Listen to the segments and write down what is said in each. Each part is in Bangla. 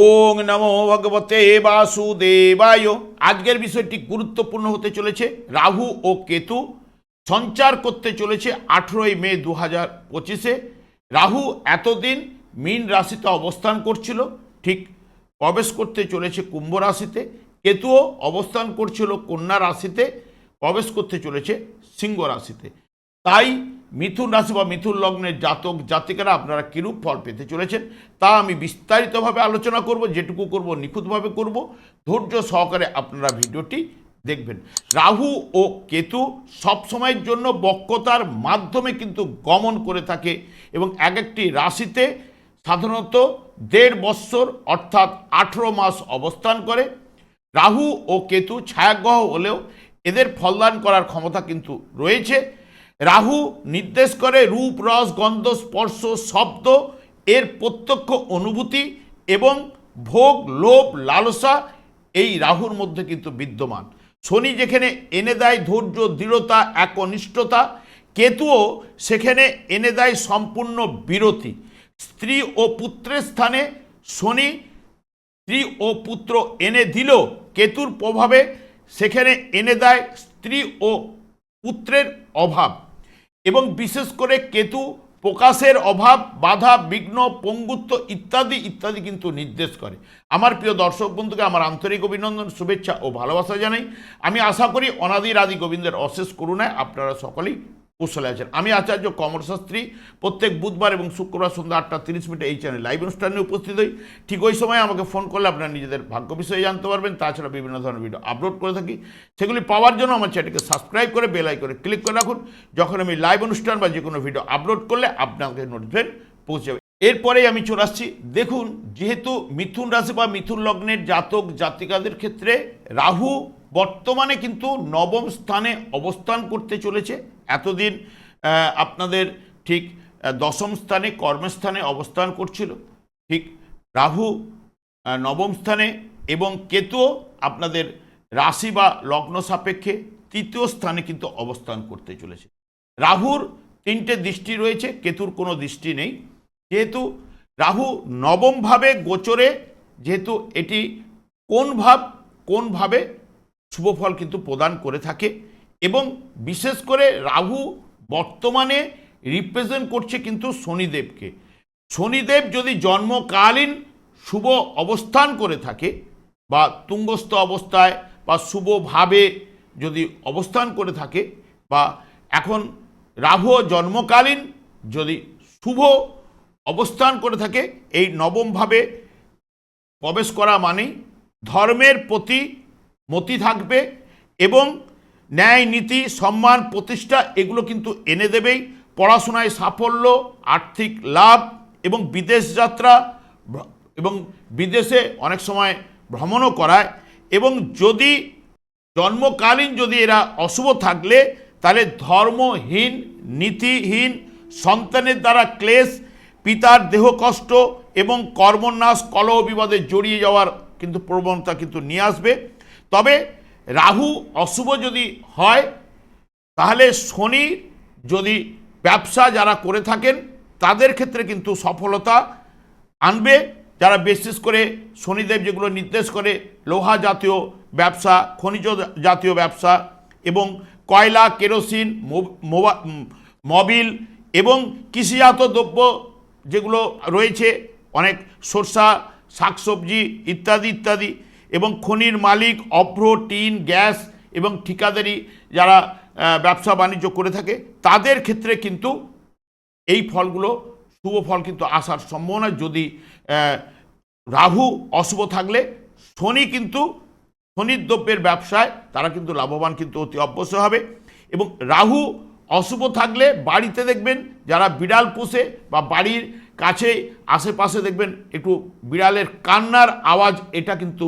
ওং নমো ভগবতে বাসুদেবায়। আজকের বিষয়টি গুরুত্বপূর্ণ হতে চলেছে। রাহু ও কেতু সঞ্চার করতে চলেছে আঠেরোই মে দু হাজার পঁচিশে। রাহু এতদিন মীন রাশিতে অবস্থান করছিল, ঠিক প্রবেশ করতে চলেছে কুম্ভ রাশিতে। কেতুও অবস্থান করছিল কন্যা রাশিতে, প্রবেশ করতে চলেছে সিংহ রাশিতে। তাই মিথুন রাশি বা মিথুন লগ্নের জাতক জাতিকারা আপনারা কীরূপ ফল পেতে চলেছেন, তা আমি বিস্তারিতভাবে আলোচনা করব, যেটুকু করব, নিখুঁতভাবে করব। ধৈর্য সহকারে আপনারা ভিডিওটি দেখবেন। রাহু ও কেতু সবসময়ের জন্য বক্রতার মাধ্যমে কিন্তু গমন করে থাকে এবং এক একটি রাশিতে সাধারণত দেড় বৎসর অর্থাৎ আঠেরো মাস অবস্থান করে। রাহু ও কেতু ছায়াগ্রহ হলেও এদের ফলদান করার ক্ষমতা কিন্তু রয়েছে। রাহু নির্দেশ করে রূপ, রস, গন্ধ, স্পর্শ, শব্দ, এর প্রত্যক্ষ অনুভূতি এবং ভোগ, লোভ, লালসা এই রাহুর মধ্যে কিন্তু বিদ্যমান। শনি যেখানে এনে দেয় ধৈর্য, দৃঢ়তা, একনিষ্ঠতা, কেতুও সেখানে এনে দেয় সম্পূর্ণ বিরতি। স্ত্রী ও পুত্রের স্থানে শনি স্ত্রী ও পুত্র এনে দিল কেতুর প্রভাবে সেখানে এনে দেয় স্ত্রী ও পুত্রের অভাব। এবং বিশেষ করে কেতু, প্রকাশের অভাব, বাধা, বিঘ্ন, পঙ্গুত্ব ইত্যাদি ইত্যাদি কিন্তু নির্দেশ করে। আমার প্রিয় দর্শক বন্ধুকে আমার আন্তরিক অভিনন্দন, শুভেচ্ছা ও ভালোবাসা জানাই। আমি আশা করি অনাদির আদি গোবিন্দের অশেষ করুণায় আপনারা সকলেই কুশলে আছেন। আমি আচার্য কমর শাস্ত্রী, প্রত্যেক বুধবার এবং শুক্রবার সন্ধ্যা আটটা তিরিশ মিনিটে এই চ্যানেল লাইভ অনুষ্ঠানে উপস্থিত হই। ঠিক ওই সময় আমাকে ফোন করলে আপনারা নিজেদের ভাগ্য বিষয়ে জানতে পারবেন, তাছাড়া বিভিন্ন ধরনের ভিডিও আপলোড করে থাকি। সেগুলি পাওয়ার জন্য আমার চ্যানেলকে সাবস্ক্রাইব করে বেল আইকনে ক্লিক করে রাখুন। যখন আমি লাইভ অনুষ্ঠান বা যে কোনো ভিডিও আপলোড করলে আপনাকে নোটিফিকেশন পৌঁছে যাবে। এরপরেই আমি চলে আসছি। দেখুন, যেহেতু মিথুন রাশি বা মিথুন লগ্নের জাতক জাতিকাদের ক্ষেত্রে রাহু বর্তমানে কিন্তু নবম স্থানে অবস্থান করতে চলেছে। এতদিন আপনাদের ঠিক দশম স্থানে কর্মস্থানে অবস্থান করছিল। ঠিক রাহু নবম স্থানে এবং কেতুও আপনাদের রাশি বা লগ্ন সাপেক্ষে তৃতীয় স্থানে কিন্তু অবস্থান করতে চলেছে। রাহুর তিনটে দৃষ্টি রয়েছে, কেতুর কোনো দৃষ্টি নেই। যেহেতু রাহু নবমভাবে গোচরে, যেহেতু এটি কোন ভাব, কোন ভাবে শুভ ফল কিন্তু প্রদান করে থাকে এবং বিশেষ করে রাহু বর্তমানে রিপ্রেজেন্ট করছে কিন্তু শনিদেবকে। শনিদেব যদি জন্মকালীন শুভ অবস্থান করে থাকে বা তুঙ্গস্থ অবস্থায় বা শুভভাবে যদি অবস্থান করে থাকে বা এখন রাহু জন্মকালীন যদি শুভ অবস্থান করে থাকে, এই নবমভাবে প্রবেশ করা মানেই ধর্মের প্রতি মতি থাকবে এবং ন্যায়, নীতি, সম্মান, প্রতিষ্ঠা এগুলো কিন্তু এনে দেবেই। পড়াশোনায় সাফল্য, আর্থিক লাভ এবং বিদেশ যাত্রা এবং বিদেশে অনেক সময় ভ্রমণও করায়। এবং যদি জন্মকালীন যদি এরা অশুভ থাকলে, তাহলে ধর্মহীন, নীতিহীন, সন্তানের দ্বারা ক্লেশ, পিতার দেহ কষ্ট এবং কর্মন্যাস, কলহ বিবাদে জড়িয়ে যাওয়ার কিন্তু প্রবণতা কিন্তু নিয়ে আসবে। তবে রাহু অশুভ যদি হয়, তাহলে শনি যদি ব্যবসা যারা করে থাকেন, তাদের ক্ষেত্রে কিন্তু সফলতা আনবে। যারা বিশেষ করে শনিদেব যেগুলো নির্দেশ করে, লোহা জাতীয় ব্যবসা, খনিজ জাতীয় ব্যবসা এবং কয়লা, কেরোসিন মবিল এবং কৃষিজাত দ্রব্য যেগুলো রয়েছে, অনেক সরষা, শাকসবজি ইত্যাদি ইত্যাদি এবং খনির মালিক, অভ্র, টিন, গ্যাস এবং ঠিকাদারি যারা ব্যবসা বাণিজ্য করে থাকে, তাদের ক্ষেত্রে কিন্তু এই ফলগুলো, শুভ ফল কিন্তু আসার সম্ভাবনা। যদি রাহু অশুভ থাকলে, শনি কিন্তু খনিজ দ্রব্যের ব্যবসায় তারা কিন্তু লাভবান কিন্তু অতি অবশ্যই হবে। এবং রাহু অশুভ থাকলে বাড়িতে দেখবেন যারা বিড়াল পোষে বা বাড়ির কাছে, আশেপাশে দেখবেন একটু বিড়ালের কান্নার আওয়াজ, এটা কিন্তু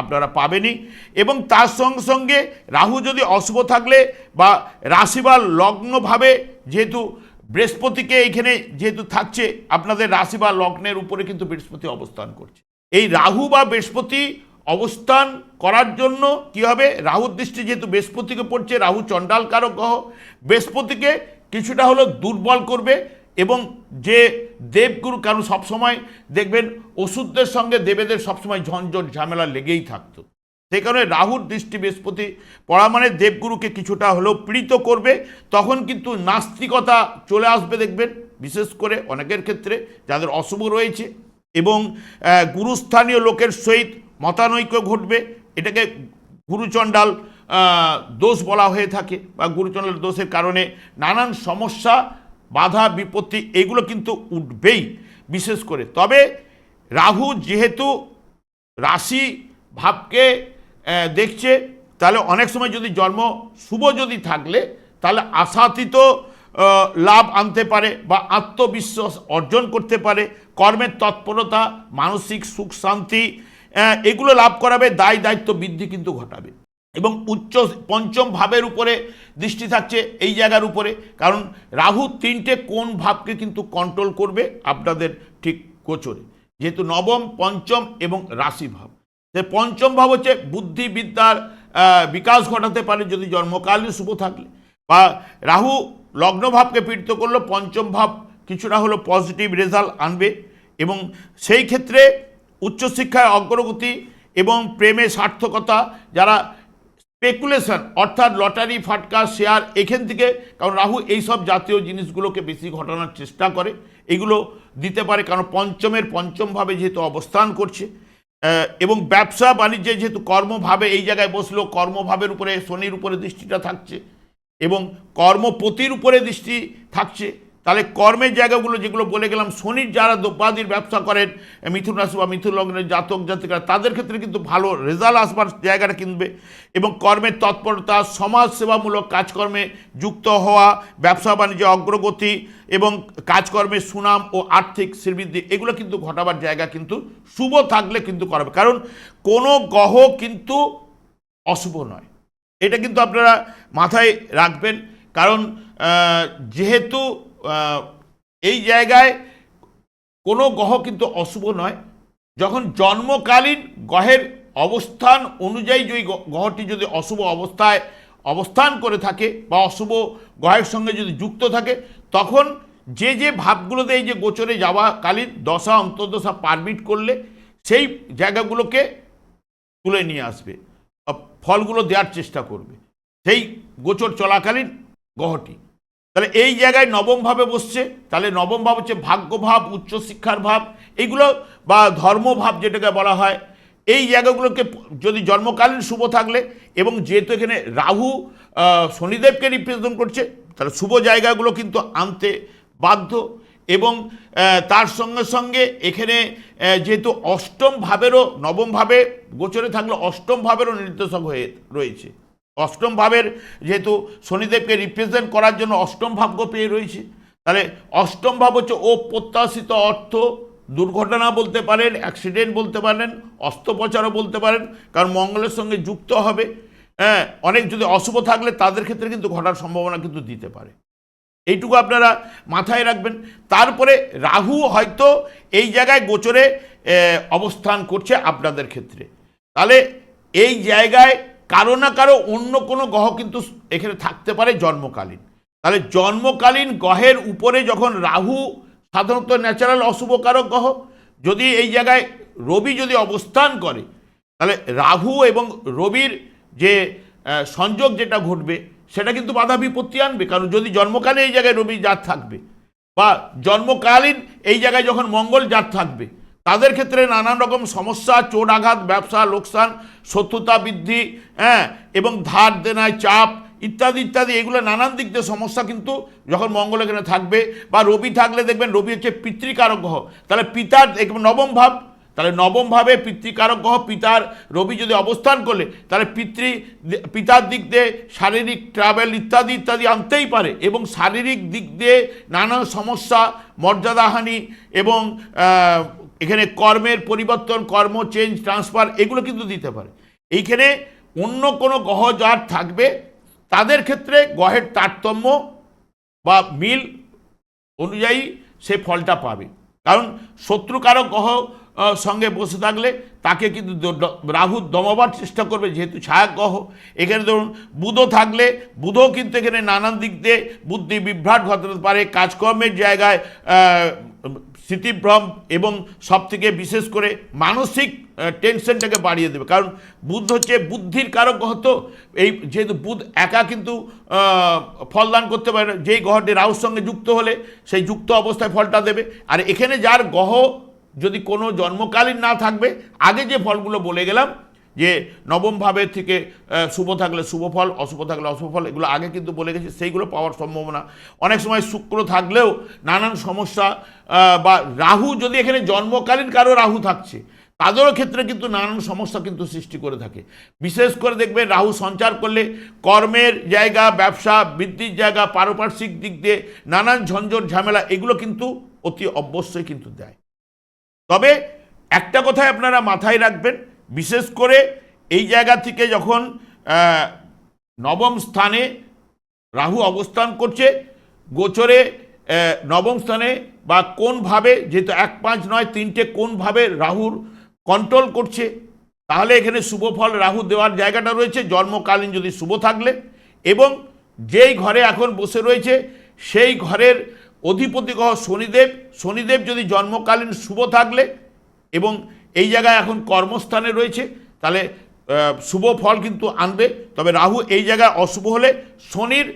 আপনারা পাবেনই। এবং তার সঙ্গে সঙ্গে রাহু যদি অশুভ থাকলে বা রাশি বা লগ্নভাবে যেহেতু বৃহস্পতিকে এখানে যেহেতু থাকছে, আপনাদের রাশি বা লগ্নের উপরে কিন্তু বৃহস্পতি অবস্থান করছে। এই রাহু বা বৃহস্পতি অবস্থান করার জন্য কি হবে? রাহুর দৃষ্টি যেহেতু বৃহস্পতিকে পড়ছে, রাহু চণ্ডাল কারক গ্রহ, বৃহস্পতিকে কিছুটা হলো দুর্বল করবে। এবং যে দেবগুরু কারণ সবসময় দেখবেন ওষুধদের সঙ্গে দেবেদের সবসময় ঝঞ্ঝট, ঝামেলা লেগেই থাকতো। সেই কারণে রাহুর দৃষ্টি বৃহস্পতি পড়া মানে দেবগুরুকে কিছুটা হলেও পীড়িত করবে, তখন কিন্তু নাস্তিকতা চলে আসবে দেখবেন, বিশেষ করে অনেকের ক্ষেত্রে যাদের অশুভ রয়েছে এবং গুরুস্থানীয় লোকের সহিত মতানৈক্য ঘটবে, এটাকে গুরুচণ্ডাল দোষ বলা হয়ে থাকে বা গুরুচণ্ডাল দোষের কারণে নানান সমস্যা বাধা, বিপত্তি, এগুলো কিন্তু উঠবেই, বিশেষ করে। তবে রাহু যেহেতু রাশি ভাবকে দেখছে, তাহলে অনেক সময় যদি জন্ম শুভ যদি থাকলে, তাহলে আশাতীত লাভ আনতে পারে বা আত্মবিশ্বাস অর্জন করতে পারে। কর্মের তৎপরতা, মানসিক সুখ, শান্তি এগুলো লাভ করাবে দায় দায়িত্ব বৃদ্ধি কিন্তু ঘটাবে। এবং উচ্চ পঞ্চম ভাবের উপরে দৃষ্টি থাকছে এই জায়গার উপরে। কারণ রাহু তিনটে কোন ভাবকে কিন্তু কন্ট্রোল করবে আপনাদের ঠিক গোচরে। যেহেতু নবম, পঞ্চম এবং রাশি ভাব। পঞ্চম ভাব হচ্ছে বুদ্ধিবিদ্যার বিকাশ ঘটাতে পারে যদি জন্মকালীন শুভ থাকলে। বা রাহু লগ্ন ভাবকে পীড়িত করল পঞ্চম ভাব কিছুটা হলো পজিটিভ রেজাল্ট আনবে। এবং সেই ক্ষেত্রে উচ্চশিক্ষায় অগ্রগতি এবং প্রেমে সার্থকতা, যারা স্পেকুলেশন অর্থাৎ লটারি ফাটকা শেয়ার এখান থেকে, কারণ রাহু এইসব জাতীয় জিনিসগুলোকে বেশি ঘটানোর চেষ্টা করে। এগুলো দিতে পারে, কারণ পঞ্চমের পঞ্চমভাবে যেহেতু অবস্থান করছে এবং ব্যবসা বাণিজ্যে যেহেতু কর্মভাবে এই জায়গায় বসল, কর্মভাবের উপরে, শনির উপরে দৃষ্টিটা থাকছে, এবং কর্মপতির উপরে দৃষ্টি থাকছে তাহলে কর্মের জায়গাগুলো যেগুলো বলে গেলাম, শনির যারা দ্রব্যাদির ব্যবসা করেন, মিথুন রাশি বা মিথুন লগ্নের জাতক জাতিকা তাদের ক্ষেত্রে কিন্তু ভালো রেজাল্ট আসবার জায়গাটা কিনবে এবং কর্মের তৎপরতা সমাজ সেবামূলক কাজকর্মে যুক্ত হওয়া, ব্যবসা বাণিজ্যে অগ্রগতি এবং কাজকর্মের সুনাম ও আর্থিক শ্রীবৃদ্ধি এগুলো কিন্তু ঘটাবার জায়গা কিন্তু শুভ থাকলে কিন্তু করাবে। কারণ কোনো গ্রহ কিন্তু অশুভ নয়। এটা কিন্তু আপনারা মাথায় রাখবেন। কারণ যেহেতু এই জায়গায় কোনো গ্রহ কিন্তু অশুভ নয়। যখন জন্মকালীন গ্রহের অবস্থান অনুযায়ী যদি গ্রহটি যদি অশুভ অবস্থায় অবস্থান করে থাকে বা অশুভ গ্রহের সঙ্গে যদি যুক্ত থাকে, তখন যে যে ভাবগুলোতে এই যে গোচরে যাওয়া কালীন দশা, অন্তর্দশা পারমিট করলে সেই জায়গাগুলোকে তুলে নিয়ে আসবে ফলগুলো দেওয়ার চেষ্টা করবে। সেই গোচর চলাকালীন গ্রহটি। তাহলে এই জায়গায় নবম ভাবে বসছে, তাহলে নবম ভাব হচ্ছে ভাগ্যভাব উচ্চশিক্ষার ভাব এইগুলো বা ধর্মভাব যেটাকে বলা হয়, এই জায়গাগুলোকে যদি জন্মকালীন শুভ থাকলে এবং যেহেতু এখানে রাহু শনিদেবকে রিপ্রেজেন্ট করছে, তাহলে শুভ জায়গাগুলো কিন্তু আনতে বাধ্য এবং তার সঙ্গে সঙ্গে এখানে যেহেতু অষ্টম ভাবেরও নবম ভাবে গোচরে থাকলে অষ্টম ভাবেরও নির্দেশক হয়ে রয়েছে। অষ্টম ভাবের যেহেতু শনিদেবকে রিপ্রেজেন্ট করার জন্য অষ্টম ভাগ্য পেয়ে রয়েছে, তাহলে অষ্টম ভাব হচ্ছে অপ্রত্যাশিত অর্থ, দুর্ঘটনা বলতে পারেন অ্যাক্সিডেন্ট বলতে পারেন, অস্ত্রোপচারও বলতে পারেন, কারণ মঙ্গলের সঙ্গে যুক্ত হবে। হ্যাঁ অনেক যদি অশুভ থাকলে তাদের ক্ষেত্রে কিন্তু ঘটার সম্ভাবনা কিন্তু দিতে পারে। এইটুকু আপনারা মাথায় রাখবেন। তারপরে রাহু হয়তো এই জায়গায় গোচরে অবস্থান করছে আপনাদের ক্ষেত্রে। তাহলে এই জায়গায় কারও না কারও অন্য কোনো গ্রহ কিন্তু এখানে থাকতে পারে জন্মকালীন। তাহলে জন্মকালীন গ্রহের উপরে যখন রাহু সাধারণত ন্যাচারাল অশুভকারক গ্রহ, যদি এই জায়গায় রবি যদি অবস্থান করে, তাহলে রাহু এবং রবির যে সংযোগ যেটা ঘটবে, সেটা কিন্তু বাধা বিপত্তি আনবে। কারণ যদি জন্মকালে এই জায়গায় রবি জাত থাকবে বা জন্মকালীন এই জায়গায় যখন মঙ্গল জাত থাকবে তাদের ক্ষেত্রে নানান রকম সমস্যা চোট আঘাত, ব্যবসা, লোকসান, শত্রুতা বৃদ্ধি হ্যাঁ এবং ধার দেনায় চাপ ইত্যাদি ইত্যাদি, এগুলো নানান দিক দিয়ে সমস্যা কিন্তু যখন মঙ্গল এখানে থাকবে বা রবি থাকলে দেখবেন রবি হচ্ছে পিতৃকারক গ্রহ। তাহলে পিতার নবম ভাব, তাহলে নবমভাবে পিতৃকারক গ্রহ, পিতার রবি যদি অবস্থান করলে, তাহলে পিতৃ, পিতার দিক দিয়ে শারীরিক ট্রাভেল ইত্যাদি ইত্যাদি আনতেই পারে এবং শারীরিক দিক দিয়ে নানা সমস্যা, মর্যাদাহানি এবং এখানে কর্মের পরিবর্তন কর্ম চেঞ্জ ট্রান্সফার এগুলো কিন্তু দিতে পারে। এইখানে অন্য কোনো গ্রহ যার থাকবে তাদের ক্ষেত্রে গহের তারতম্য বা মিল অনুযায়ী সে ফলটা পাবে। কারণ শত্রুকারক আহ, সঙ্গে বসে থাকলে তাকে কিন্তু রাহু দমাবার চেষ্টা করবে যেহেতু ছায়া গ্রহ এখানে ধরুন বুধও থাকলে বুধও কিন্তু এখানে নানান দিক দিয়ে বুদ্ধি বিভ্রাট ঘটাতে পারে কাজকর্মের জায়গায় স্মৃতিভ্রম এবং সব থেকে বিশেষ করে মানসিক টেনশনটাকে বাড়িয়ে দেবে। কারণ বুদ্ধ হচ্ছে বুদ্ধির কারক গ্রহ তো এই যেহেতু বুধ একা কিন্তু ফলদান করতে পারে না। যেই গ্রহটি রাহুর সঙ্গে যুক্ত হলে সেই যুক্ত অবস্থায় ফলটা দেবে। আর এখানে যার গ্রহ যদি কোনো জন্মকালীন না থাকবে, আগে যে ফলগুলো বলে গেলাম যে নবম ভাবের থেকে শুভ থাকলে শুভ ফল অশুভ থাকলে অশুভ ফল এগুলো আগে কিন্তু বলে গেছি, সেইগুলো পাওয়ার সম্ভাবনা। অনেক সময় শুক্র থাকলেও নানান সমস্যা বা রাহু যদি এখানে জন্মকালীন কারও রাহু থাকছে, তাদেরও ক্ষেত্রে কিন্তু নানান সমস্যা কিন্তু সৃষ্টি করে থাকে। বিশেষ করে দেখবেন রাহু সঞ্চার করলে কর্মের জায়গা, ব্যবসা, বৃদ্ধির জায়গা, পারপার্শ্বিক দিক দিয়ে নানান ঝঞ্ঝট, ঝামেলা, এগুলো কিন্তু অতি অবশ্যই কিন্তু দেয়। তবে একটা কথাই আপনারা মাথায় রাখবেন বিশেষ করে এই জায়গা থেকে যখন নবম স্থানে রাহু অবস্থান করছে, গোচরে নবম স্থানে বা কোনভাবে যেহেতু এক পাঁচ নয় তিনটে কোনভাবে রাহুর কন্ট্রোল করছে, তাহলে এখানে শুভ ফল রাহু দেওয়ার জায়গাটা রয়েছে, জন্মকালীন যদি শুভ থাকলে। এবং যেই ঘরে এখন বসে রয়েছে, সেই ঘরের অধিপতি গ্রহ শনিদেব শনিদেব যদি জন্মকালীন শুভ থাকলে এবং এই জায়গায় এখন কর্মস্থানে রয়েছে, তাহলে শুভ ফল কিন্তু আনবে। তবে রাহু এই জায়গায় অশুভ হলে শনির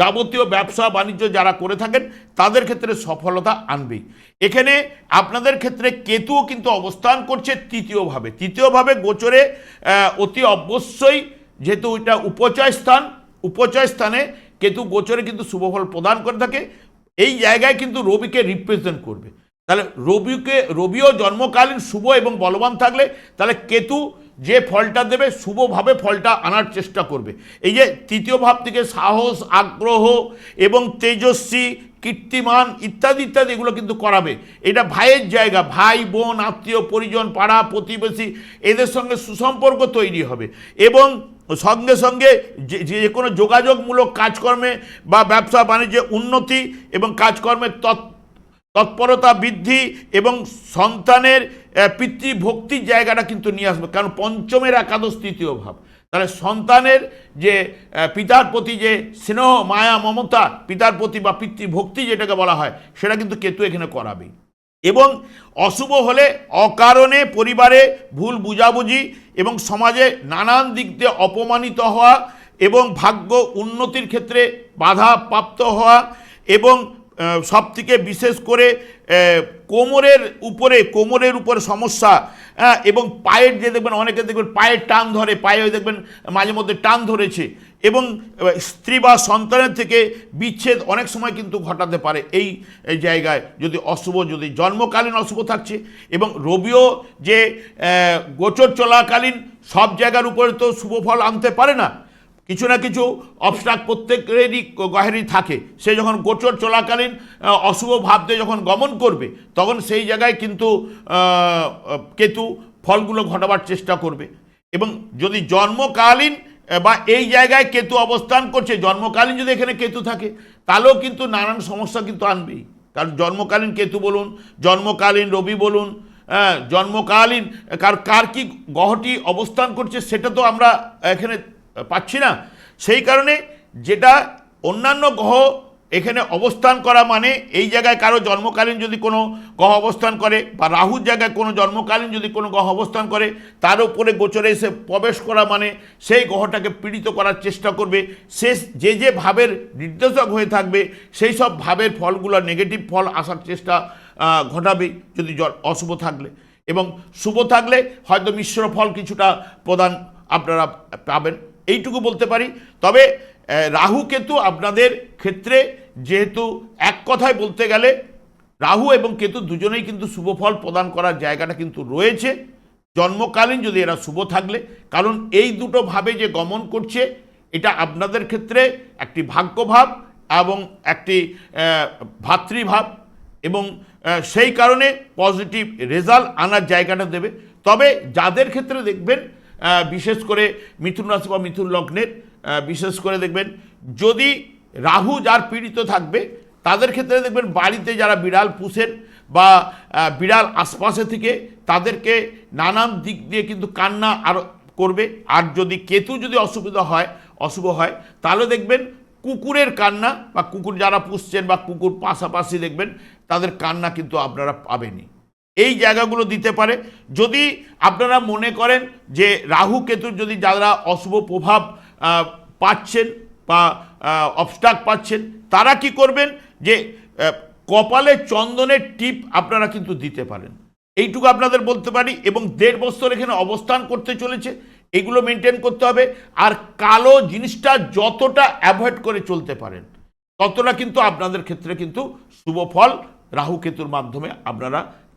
যাবতীয় ব্যবসা বাণিজ্য যারা করে থাকেন, তাদের ক্ষেত্রে সফলতা আনবেই। এখানে আপনাদের ক্ষেত্রে কেতুও কিন্তু অবস্থান করছে তৃতীয়ভাবে। তৃতীয়ভাবে গোচরে অতি অবশ্যই যেহেতু এটা উপচয় স্থান, উপচয় স্থানে কেতু গোচরে কিন্তু শুভফল প্রদান করে থাকে। এই জায়গায় কিন্তু রবিকে রিপ্রেজেন্ট করবে। তাহলে রবিকে, রবিও জন্মকালীন শুভ এবং বলবান থাকলে তাহলে কেতু যে ফলটা দেবে, শুভভাবে ফলটা আনার চেষ্টা করবে। এই যে তৃতীয় ভাব থেকে সাহস, আগ্রহ এবং তেজস্বী, কীর্তিমান ইত্যাদি ইত্যাদি এগুলো কিন্তু করাবে। এটা ভাইয়ের জায়গা, ভাই, বোন, আত্মীয়, পরিজন, পাড়া, প্রতিবেশী, এদের সঙ্গে সুসম্পর্ক তৈরি হবে এবং সঙ্গে সঙ্গে যে কোনো যোগাযোগমূলক কাজকর্মে বা ব্যবসা বাণিজ্যে উন্নতি এবং কাজকর্মের তৎ তৎপরতা, বৃদ্ধি এবং সন্তানের পিতৃভক্তির জায়গাটা কিন্তু নিয়ে আসবে। কারণ পঞ্চমের একাদশ তৃতীয় ভাব। তাহলে সন্তানের যে পিতার প্রতি যে স্নেহ, মায়া, মমতা, পিতার প্রতি বা পিতৃভক্তি যেটাকে বলা হয়, সেটা কিন্তু কেতু এখানে করাবেই এবং অশুভ হলে অকারণে পরিবারে ভুল বুঝাবুঝি এবং সমাজে নানান দিক দিয়ে অপমানিত হওয়া এবং ভাগ্য উন্নতির ক্ষেত্রে বাধা প্রাপ্ত হওয়া এবং সব থেকে বিশেষ করে কোমরের উপরে কোমরের উপরে সমস্যা এবং পায়ের যে দেখবেন, অনেকে দেখবেন পায়ের টান ধরে, পায়ে দেখবেন মাঝে মধ্যে টান ধরেছে, এবং স্ত্রী বা সন্তানের থেকে বিচ্ছেদ অনেক সময় কিন্তু ঘটাতে পারে এই জায়গায়, যদি অশুভ, যদি জন্মকালীন অশুভ থাকছে, এবং রবিও যে গোচর চলাকালীন সব জায়গার উপরে তো শুভ ফল আনতে পারে না কিছু না কিছু অবস্ট্রাক প্রত্যেকেরই গহেরই থাকে। সে যখন গোচর চলাকালীন অশুভ ভাবতে যখন গমন করবে, তখন সেই জায়গায় কিন্তু কেতু ফলগুলো ঘটাবার চেষ্টা করবে। এবং যদি জন্মকালীন বা এই জায়গায় কেতু অবস্থান করছে, জন্মকালীন যদি এখানে কেতু থাকে, তাহলেও কিন্তু নানান সমস্যা কিন্তু আনবেই। কারণ জন্মকালীন কেতু বলুন, জন্মকালীন রবি বলুন জন্মকালীন কার কার কি গ্রহটি অবস্থান করছে, সেটা তো আমরা এখানে পাচ্ছি না। সেই কারণে যেটা অন্যান্য গ্রহ এখানে অবস্থান করা মানে এই জায়গায় কারও জন্মকালীন যদি কোনো গ্রহ অবস্থান করে বা রাহুর জায়গায় কোনো জন্মকালীন যদি কোনো গ্রহ অবস্থান করে, তার উপরে গোচরে এসে প্রবেশ করা মানে সেই গ্রহটাকে পীড়িত করার চেষ্টা করবে। সে যে যে ভাবের নির্দেশক হয়ে থাকবে, সেই সব ভাবের ফলগুলো নেগেটিভ ফল আসার চেষ্টা ঘটাবে যদি অশুভ থাকলে। এবং শুভ থাকলে হয়তো মিশ্র ফল কিছুটা প্রদান আপনারা পাবেন। এইটুকু বলতে পারি। তবে রাহু কেতু আপনাদের ক্ষেত্রে যেহেতু এক কথায় বলতে গেলে, রাহু এবং কেতু দুজনেই কিন্তু শুভ ফল প্রদান করার জায়গাটা কিন্তু রয়েছে। জন্মকালীন যদি এরা শুভ থাকলে, কারণ এই দুটো ভাবে যে গমন করছে, এটা আপনাদের ক্ষেত্রে একটি ভাগ্যভাব এবং একটি ভাতৃভাব এবং সেই কারণে পজিটিভ রেজাল্ট আনার জায়গাটা দেবে। তবে যাদের ক্ষেত্রে দেখবেন বিশেষ করে মিথুন রাশি বা মিথুন লগ্নের বিশেষ করে দেখবেন যদি রাহু যার পীড়িত থাকবে, তাদের ক্ষেত্রে দেখবেন বাড়িতে যারা বিড়াল পুষেন বা বিড়াল আশপাশে থেকে তাদেরকে নানান দিক দিয়ে কিন্তু কান্না আরও করবে। আর যদি কেতু যদি অসুবিধা হয়, অশুভ হয়, তাহলে দেখবেন কুকুরের কান্না বা কুকুর যারা পুষছেন বা কুকুর পাশাপাশি দেখবেন, তাদের কান্না কিন্তু আপনারা পাবেনই। এই জায়গাগুলো দিতে পারে। যদি আপনারা মনে করেন যে রাহু কেতুর যদি যারা অশুভ প্রভাব পাচ্ছেন বা অবস্টাক পাচ্ছেন, তারা কি করবেন যে কপালে চন্দনের টিপ আপনারা কিন্তু দিতে পারেন। এইটুকু আপনাদের বলতে পারি এবং দেড় বছর এখানে অবস্থান করতে চলেছে, এগুলো মেনটেন করতে হবে। আর কালো জিনিসটা যতটা অ্যাভয়েড করে চলতে পারেন, ততটা কিন্তু আপনাদের ক্ষেত্রে কিন্তু শুভ ফল রাহু কেতুর মাধ্যমে আপনারা